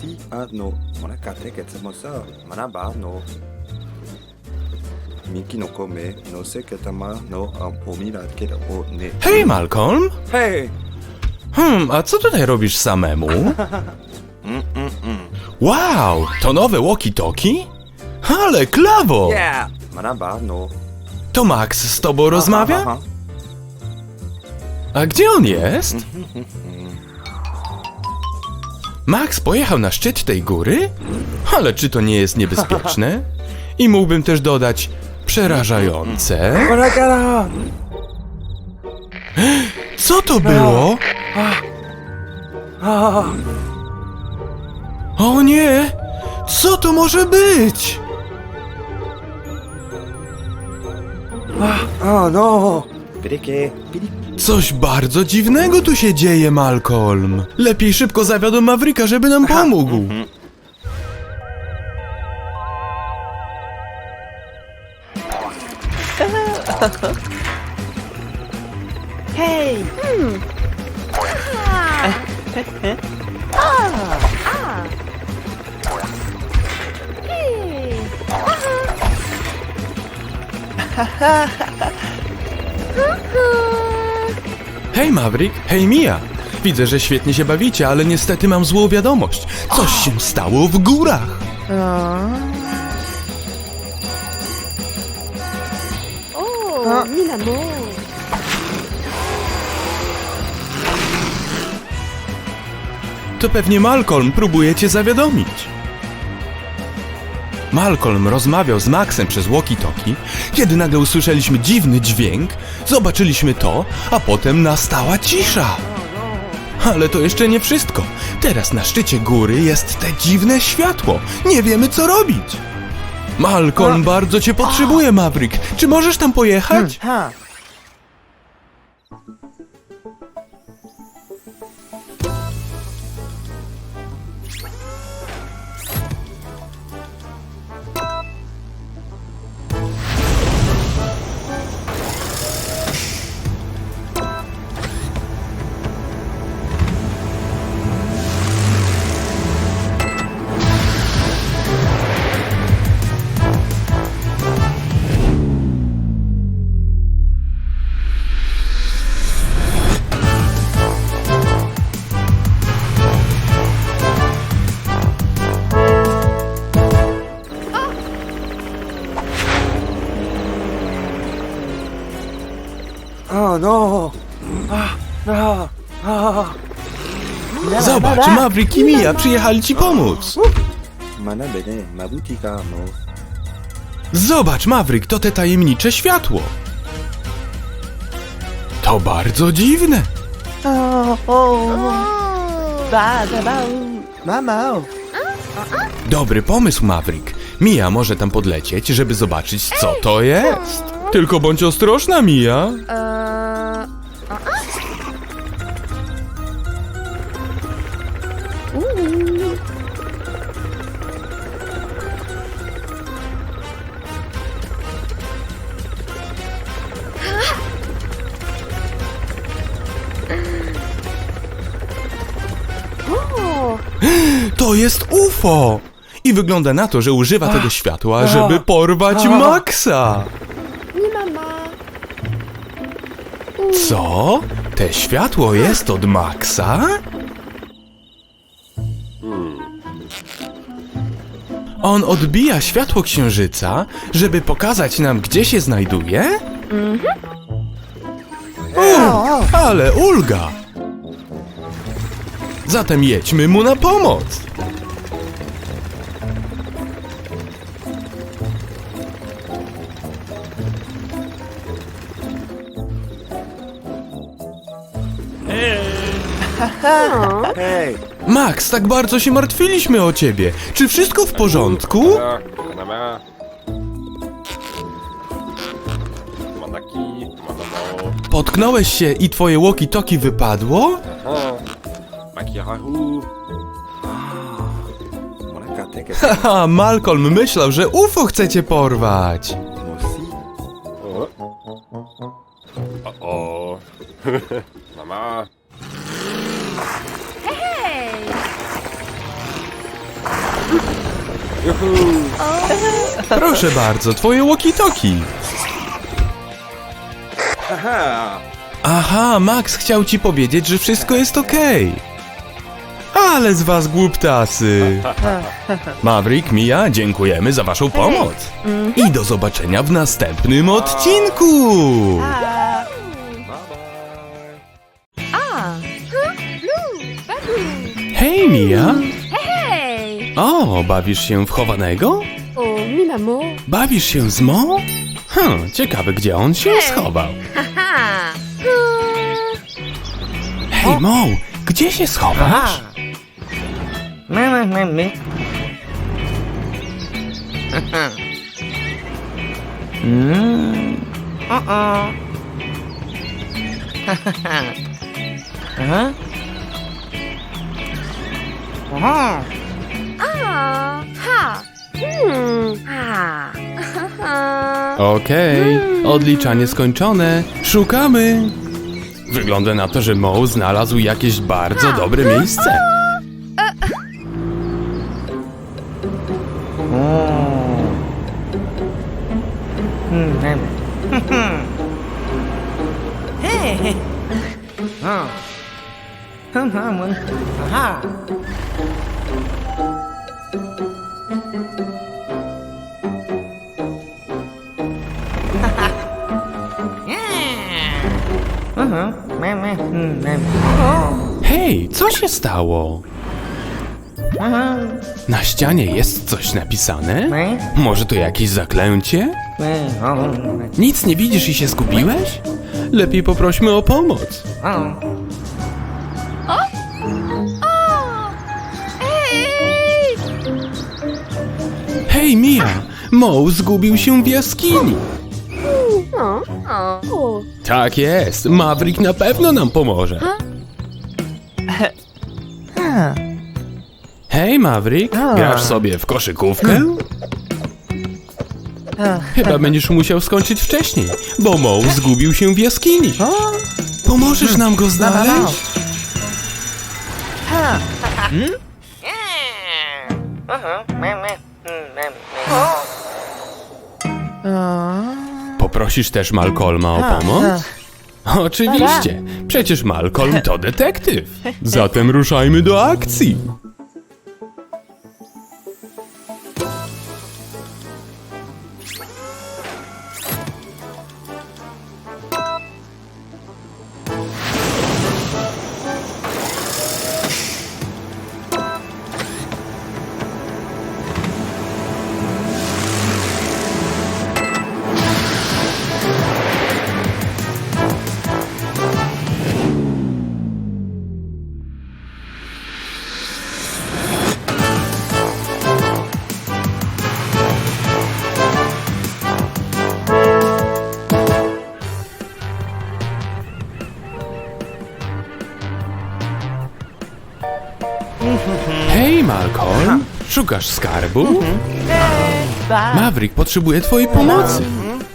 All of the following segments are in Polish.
aussi un no. Mon a quatre que c'est mon sœur. Mon a bar no. Miki no come, no sé que tama no am omira que o ne. Hej, Malcolm! Hej! Hmm, a co tutaj robisz samemu? Wow, to nowe walkie-talkie? Ale klawo! Yeah! No. To Max z tobą rozmawia? Aha. A gdzie on jest? Max pojechał na szczyt tej góry? Ale czy to nie jest niebezpieczne? I mógłbym też dodać przerażające. Co to było? O nie! Co to może być? Oh no! Brike, pilik. Coś bardzo dziwnego tu się dzieje, Malcolm. Lepiej szybko zawiadom Mavrika, żeby nam pomógł. Hej! Hej, Maverick, hej, Mia. Widzę, że świetnie się bawicie, ale niestety mam złą wiadomość. Coś się stało w górach. O, min amour! To pewnie Malcolm próbuje cię zawiadomić. Malcolm rozmawiał z Maxem przez walkie-talkie, kiedy nagle usłyszeliśmy dziwny dźwięk, zobaczyliśmy to, a potem nastała cisza. Ale to jeszcze nie wszystko. Teraz na szczycie góry jest te dziwne światło. Nie wiemy co robić. Malcolm bardzo cię potrzebuje, Maverick. Czy możesz tam pojechać? Ha! No! Ah, ah, ah. Zobacz, Maverick i Mia przyjechali ci pomóc. No. Zobacz, Maverick, to te tajemnicze światło. To bardzo dziwne. O, o, ba, ba, ba, mama! Dobry pomysł, Maverick. Mia może tam podlecieć, żeby zobaczyć, co to jest. Tylko bądź ostrożna, Mia. O, UFO. I wygląda na to, że używa tego światła, żeby porwać Maxa. mi mama! Co? Te światło jest od Maxa? On odbija światło księżyca, żeby pokazać nam, gdzie się znajduje? O, ale ulga! Zatem jedźmy mu na pomoc! Hey! Max, tak bardzo się martwiliśmy o ciebie. Czy wszystko w porządku? Potknąłeś się i twoje walkie-talkie wypadło? A quatre que Haha, Malcolm myślał, że UFO chcecie porwać. moi aussi. O. O. Mama. Hej! Juhu! Proszę bardzo, twoje walkie-talkie. Aha, Max chciał ci powiedzieć, że wszystko jest okej. Ale z was głuptasy. Maverick, Mia, dziękujemy za waszą pomoc. I do zobaczenia w następnym odcinku. Hej, Mia. Hey! O, bawisz się w chowanego? oh, mi maman. Bawisz się z Mo? Hm, ciekawe, gdzie on się schował. Haha! Hej, Mo, gdzie się schowasz? Mama, mama. Mm. Uh-uh. huh? Uh-huh. Ah, ha! Hmm. Ah. Okej, odliczanie skończone. Szukamy. Wygląda na to, że Mo znalazł jakieś bardzo dobre miejsce. Aha. Mm, mama. Hej, co się stało? Na ścianie jest coś napisane? Może to jakieś zaklęcie? Nic nie widzisz i się zgubiłeś? Lepiej poprośmy o pomoc. Hey! Hej, Mia! Mo zgubił się w jaskini. No. Tak jest, Maverick na pewno nam pomoże. Hej, Maverick, grasz sobie w koszykówkę? Chyba będziesz musiał skończyć wcześniej, bo Mo zgubił się w jaskini. Pomożesz nam go znaleźć? Uh-huh. Mm, mama. Poprosisz też Malcolma o pomoc? Oczywiście, przecież Malcolm to detektyw. Zatem ruszajmy do akcji. Malcolm, szukasz skarbu? Maverick potrzebuje twojej pomocy.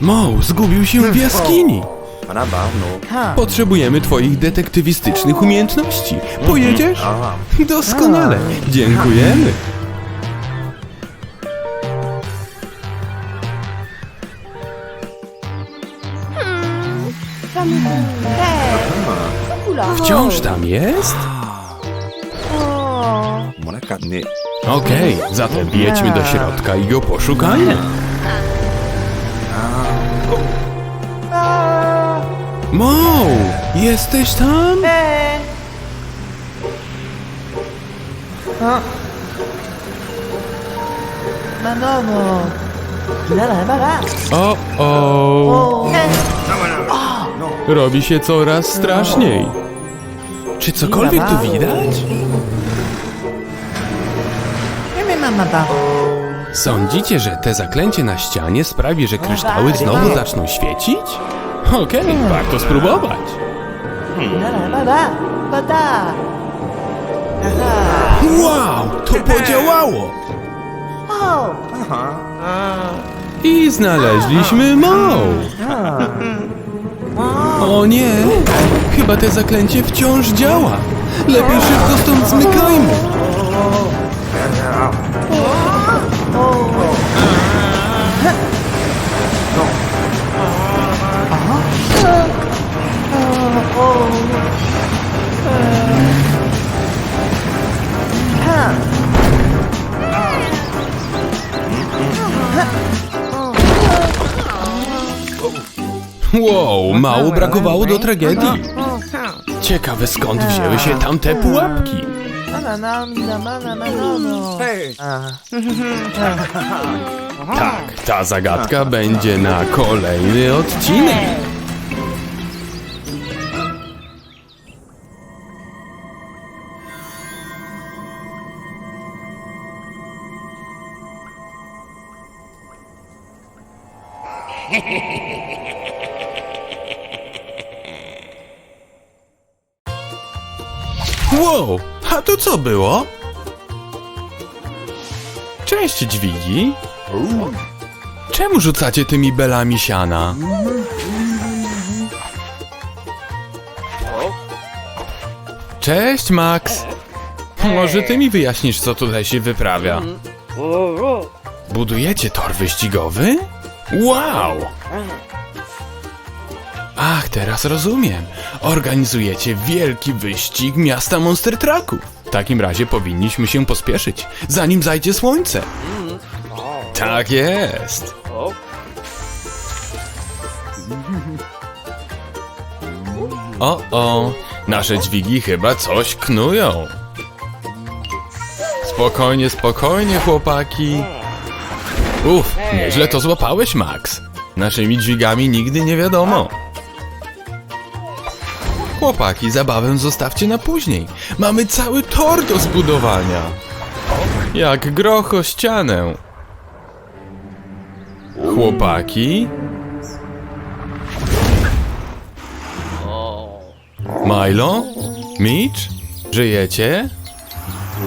Mo zgubił się w jaskini. Pana no. Potrzebujemy twoich detektywistycznych umiejętności. Pojedziesz? Doskonale. Dziękujemy. Kula. Wciąż tam jest? Okej, zatem jedźmy do środka i go poszukajmy. Mo, jesteś tam? La la. O, o. Robi się coraz straszniej. Czy cokolwiek tu widać? Ba. Sądzicie, że te zaklęcie na ścianie sprawi, że kryształy znowu zaczną świecić? Okej, warto spróbować. Bada. Aha. Wow, to podziałało! I znaleźliśmy Mo! O nie! Chyba te zaklęcie wciąż działa! Lepiej szybko stąd zmykajmy! Wow, mało brakowało do tragedii. Ciekawe skąd wzięły się tamte pułapki. Mana. A. Tak, ta zagadka będzie na kolejny odcinek. To było? Cześć, dźwigi. Czemu rzucacie tymi belami siana? Cześć, Max. Może ty mi wyjaśnisz, co tutaj się wyprawia? Budujecie tor wyścigowy? Wow! Ach, teraz rozumiem. Organizujecie wielki wyścig miasta Monster Trucków. Takim razie powinniśmy się pospieszyć, zanim zajdzie słońce. Tak jest. O, o, nasze dźwigi chyba coś knują. Spokojnie, spokojnie, chłopaki. Uf, nieźle to złapałeś, Max. Naszymi dźwigami nigdy nie wiadomo. Chłopaki, zabawę zostawcie na później. Mamy cały tor do zbudowania. Jak groch o ścianę. Chłopaki? Milo? Mitch? Żyjecie?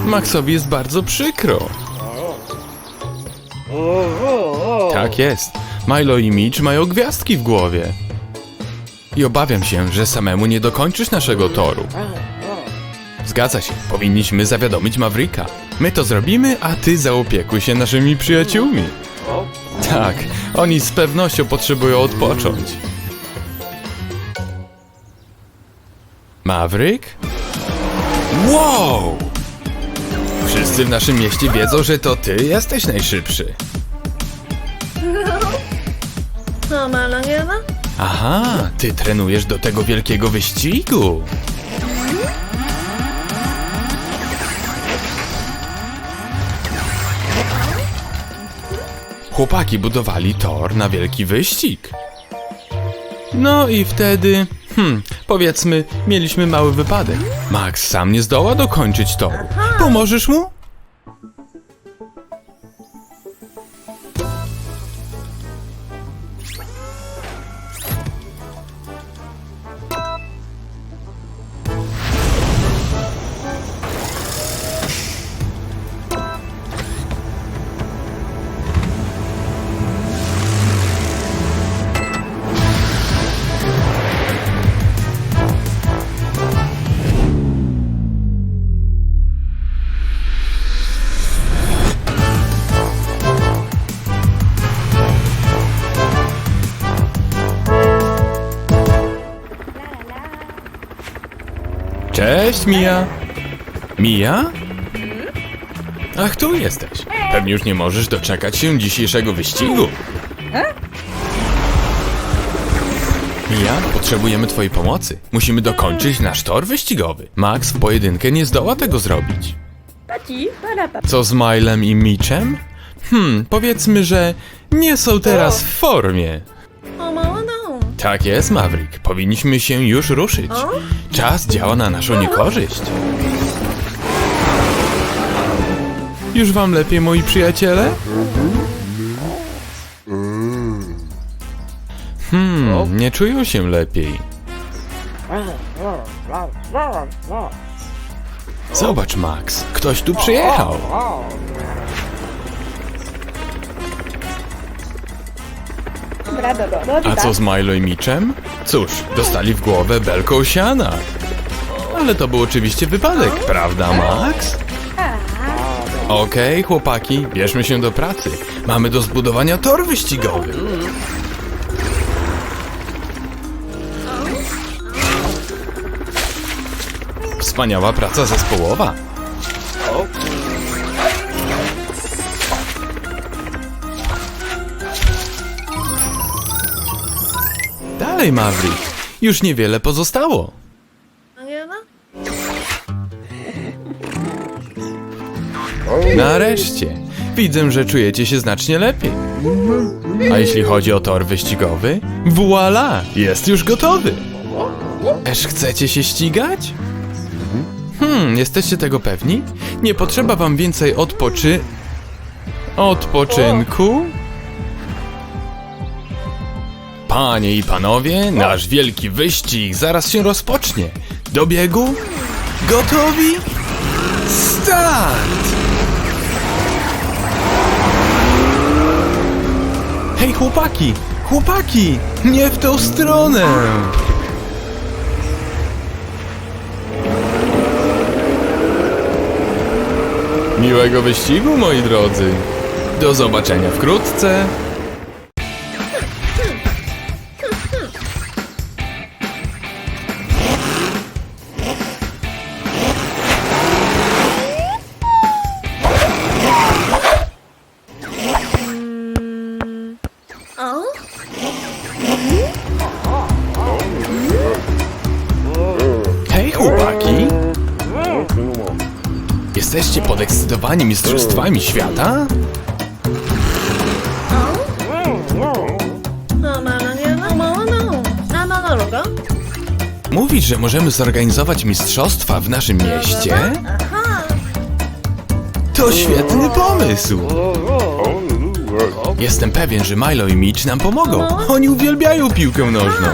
Maxowi jest bardzo przykro. Tak jest. Milo i Mitch mają gwiazdki w głowie. I obawiam się, że samemu nie dokończysz naszego toru. Zgadza się, powinniśmy zawiadomić Mavrika. My to zrobimy, a ty zaopiekuj się naszymi przyjaciółmi. Tak, oni z pewnością potrzebują odpocząć. Maverick? Wow! Wszyscy w naszym mieście wiedzą, że to ty jesteś najszybszy. Aha, ty trenujesz do tego wielkiego wyścigu. Chłopaki budowali tor na wielki wyścig. No i wtedy, hmm, powiedzmy, mieliśmy mały wypadek. Max sam nie zdoła dokończyć toru. Pomożesz mu? Cześć, Mia. Mia? Ach, tu jesteś. Pewnie już nie możesz doczekać się dzisiejszego wyścigu. Mia, potrzebujemy twojej pomocy. Musimy dokończyć nasz tor wyścigowy. Max w pojedynkę nie zdoła tego zrobić. Co z Milem i Mitchem? Hmm, powiedzmy, że nie są teraz w formie. Tak jest, Maverick. Powinniśmy się już ruszyć. Czas działa na naszą niekorzyść. Już wam lepiej, moi przyjaciele? Hmm, nie czują się lepiej. Zobacz, Max, ktoś tu przyjechał. A co z Milo i Mitchem? Cóż, dostali w głowę belką siana. Ale to był oczywiście wypadek, prawda, Max? Okej, chłopaki, bierzmy się do pracy. Mamy do zbudowania tor wyścigowy. Wspaniała praca zespołowa. Dalej, Maverick. Już niewiele pozostało. Nareszcie. Widzę, że czujecie się znacznie lepiej. A jeśli chodzi o tor wyścigowy, voila, jest już gotowy. Esz chcecie się ścigać? Hmm, jesteście tego pewni? Nie potrzeba wam więcej odpoczy... Odpoczynku? Panie i panowie, nasz wielki wyścig zaraz się rozpocznie. Do biegu? Gotowi? Start! Hej, chłopaki! Chłopaki! Nie w tą stronę! Miłego wyścigu, moi drodzy! Do zobaczenia wkrótce! Podekscytowani mistrzostwami świata? Mówisz, że możemy zorganizować mistrzostwa w naszym mieście? To świetny pomysł! Jestem pewien, że Milo i Mitch nam pomogą. Oni uwielbiają piłkę nożną.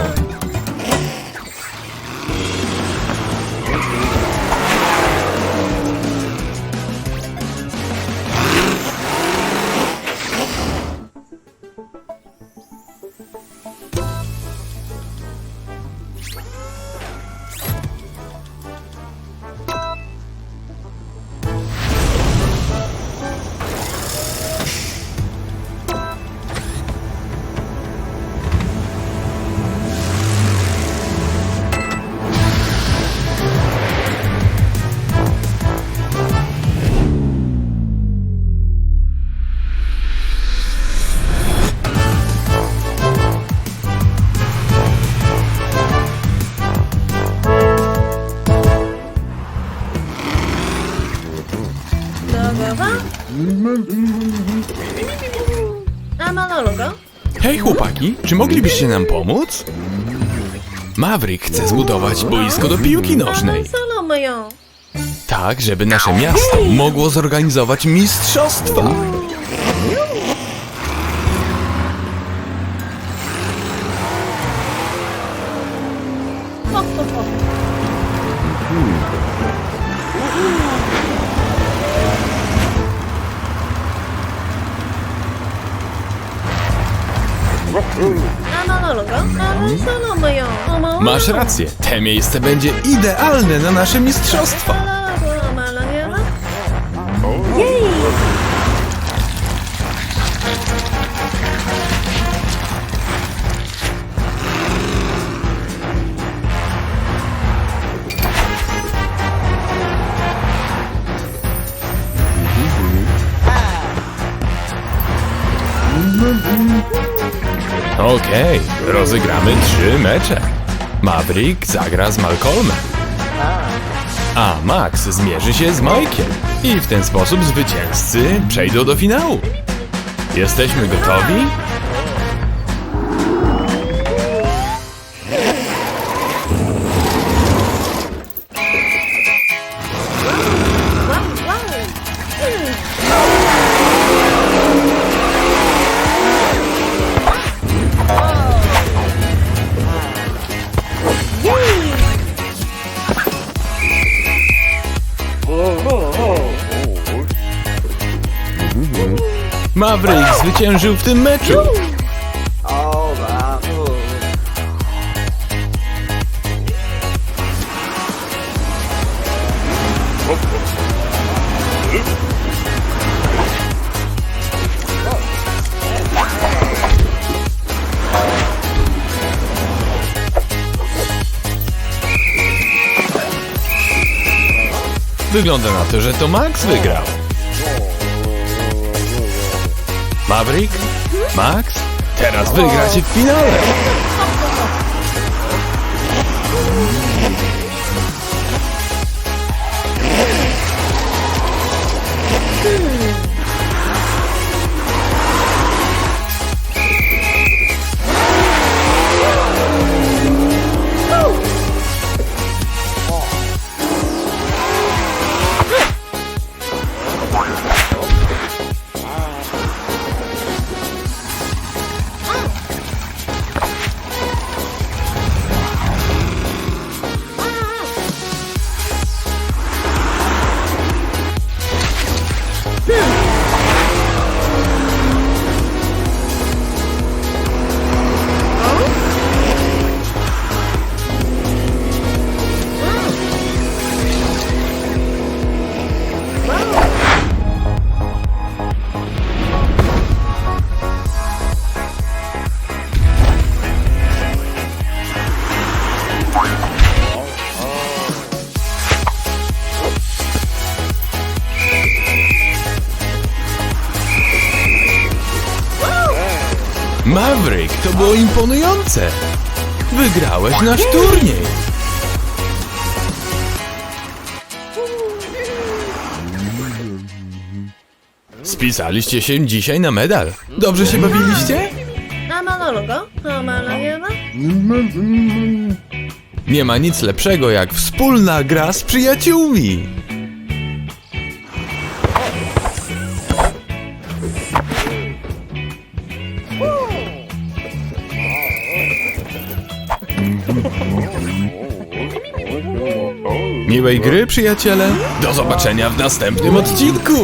Chłopaki, czy moglibyście nam pomóc? Maverick chce zbudować boisko do piłki nożnej. Tak, żeby nasze miasto mogło zorganizować mistrzostwa. Masz rację, te miejsce będzie idealne na nasze mistrzostwa. Rozegramy trzy mecze. Maverick zagra z Malcolmem. A Max zmierzy się z Mike'iem. I w ten sposób zwycięzcy przejdą do finału. Jesteśmy gotowi? Maverick zwyciężył w tym meczu. Wygląda na to, że to Max wygrał. Maverick? Max? Teraz wygracie w finale. Maverick, imponujące. Wygrałeś nasz turniej. Spisaliście się dzisiaj na medal. Dobrze się bawiliście? Nie ma nic lepszego jak wspólna gra z przyjaciółmi. Miłej gry, przyjaciele. Do zobaczenia w następnym odcinku.